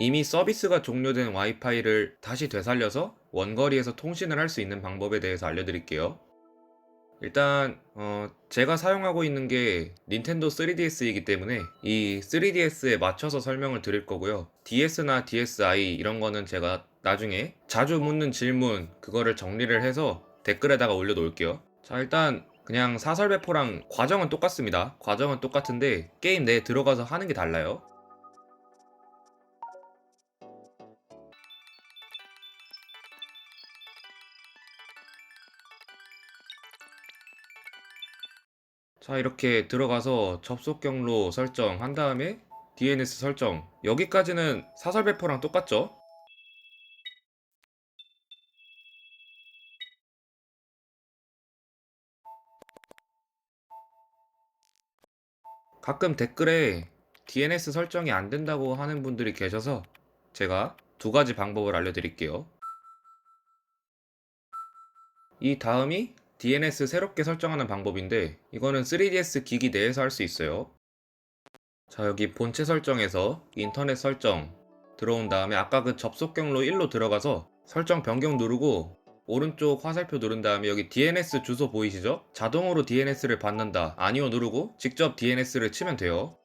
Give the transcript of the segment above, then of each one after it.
이미 서비스가 종료된 와이파이를 다시 되살려서 원거리에서 통신을 할 수 있는 방법에 대해서 알려드릴게요. 일단 어, 제가 사용하고 있는 게 닌텐도 3DS이기 때문에 이 3DS에 맞춰서 설명을 드릴 거고요. DS나 DSi 이런 거는 제가 나중에 자주 묻는 질문 그거를 정리를 해서 댓글에다가 올려 놓을게요. 자 일단 그냥 사설 배포랑 과정은 똑같습니다. 과정은 똑같은데 게임 내에 들어가서 하는 게 달라요. 자 이렇게 들어가서 접속 경로 설정 한 다음에 DNS 설정 여기까지는 사설 배포랑 똑같죠? 가끔 댓글에 DNS 설정이 안 된다고 하는 분들이 계셔서 제가 두 가지 방법을 알려드릴게요. 이 다음이 DNS 새롭게 설정하는 방법인데 이거는 3DS 기기 내에서 할 수 있어요. 자 여기 본체 설정에서 인터넷 설정 들어온 다음에 아까 그 접속 경로 1로 들어가서 설정 변경 누르고 오른쪽 화살표 누른 다음에 여기 DNS 주소 보이시죠? 자동으로 DNS를 받는다 아니요 누르고 직접 DNS를 치면 돼요.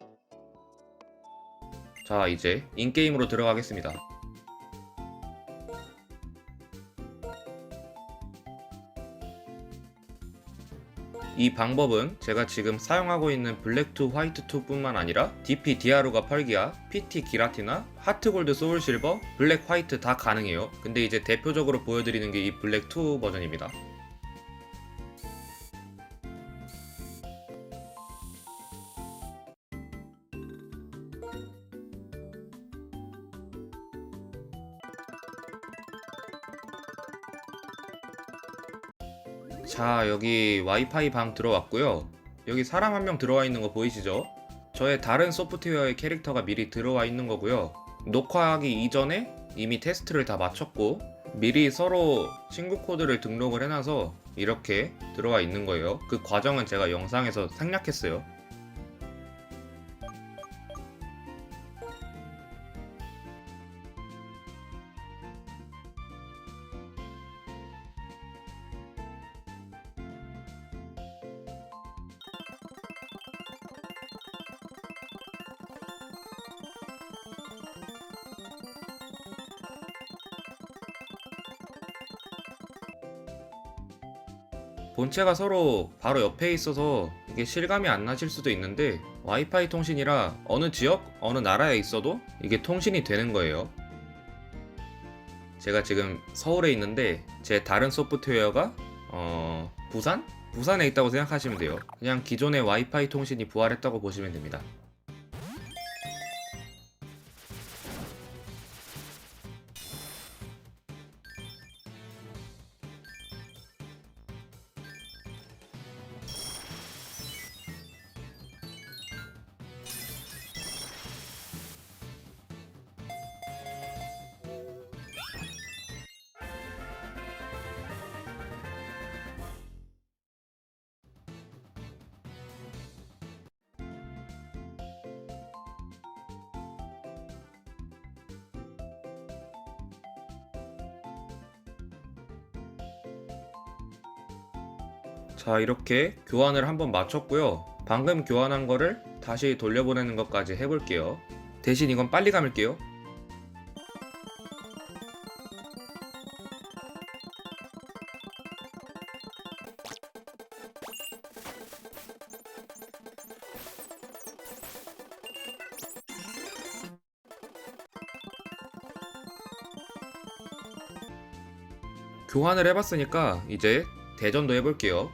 자 이제 인게임으로 들어가겠습니다. 이 방법은 제가 지금 사용하고 있는 블랙2 화이트2 뿐만 아니라 DP 디아루가 펄기아, PT 기라티나, 하트골드 소울실버, 블랙 화이트 다 가능해요. 근데 이제 대표적으로 보여드리는 게 이 블랙2 버전입니다. 자 여기 와이파이 방 들어왔고요. 여기 사람 한 명 들어와 있는 거 보이시죠? 저의 다른 소프트웨어의 캐릭터가 미리 들어와 있는 거고요. 녹화하기 이전에 이미 테스트를 다 마쳤고 미리 서로 친구 코드를 등록을 해놔서 이렇게 들어와 있는 거예요. 그 과정은 제가 영상에서 생략했어요 본체가 서로 바로 옆에 있어서 이게 실감이 안 나실 수도 있는데 와이파이 통신이라 어느 지역, 어느 나라에 있어도 이게 통신이 되는 거예요. 제가 지금 서울에 있는데 제 다른 소프트웨어가 어, 부산? 부산에 있다고 생각하시면 돼요. 그냥 기존의 와이파이 통신이 부활했다고 보시면 됩니다. 자 이렇게 교환을 한번 마쳤고요. 방금 교환한 거를 다시 돌려보내는 것까지 해볼게요. 대신 이건 빨리 감을게요. 교환을 해봤으니까 이제 대전도 해볼게요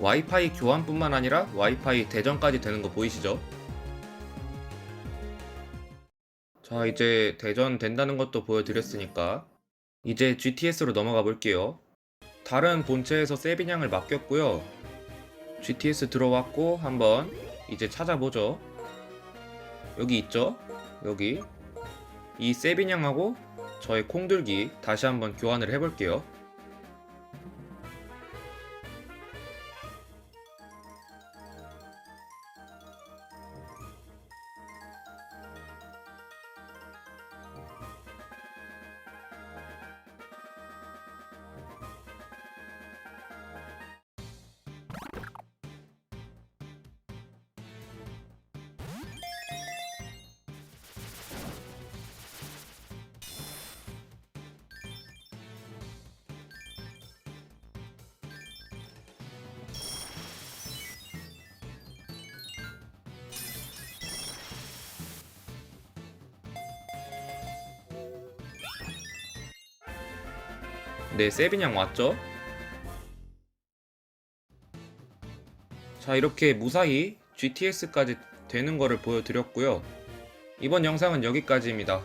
와이파이 교환뿐만 아니라 와이파이 대전까지 되는 거 보이시죠? 자, 이제 대전 된다는 것도 보여드렸으니까 이제 GTS로 넘어가 볼게요. 다른 본체에서 세비냥을 맡겼고요. GTS 들어왔고 한번 이제 찾아보죠. 여기 있죠? 여기 이 세비냥하고 저의 콩들기 다시 한번 교환을 해볼게요. 네, 세비냥 왔죠? 자, 이렇게 무사히 GTS까지 되는 거를 보여드렸고요. 이번 영상은 여기까지입니다.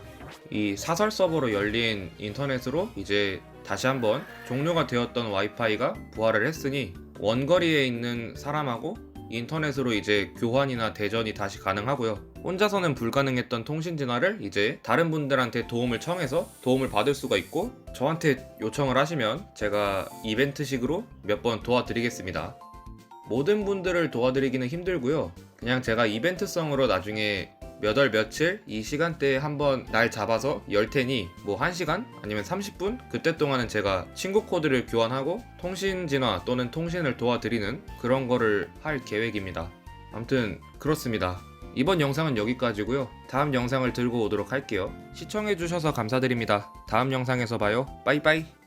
이 사설 서버로 열린 인터넷으로 이제 다시 한번 종료가 되었던 와이파이가 부활을 했으니 원거리에 있는 사람하고 인터넷으로 이제 교환이나 대전이 다시 가능하고요. 혼자서는 불가능했던 통신 진화를 이제 다른 분들한테 도움을 청해서 도움을 받을 수가 있고 저한테 요청을 하시면 제가 이벤트식으로 몇 번 도와드리겠습니다. 모든 분들을 도와드리기는 힘들고요. 그냥 제가 이벤트성으로 나중에 몇 월 며칠 이 시간대에 한번 날 잡아서 열 테니 뭐 1시간 아니면 30분 그때 동안은 제가 친구 코드를 교환하고 통신 진화 또는 통신을 도와드리는 그런 거를 할 계획입니다. 아무튼 그렇습니다. 이번 영상은 여기까지고요. 다음 영상을 들고 오도록 할게요. 시청해주셔서 감사드립니다. 다음 영상에서 봐요. 빠이빠이.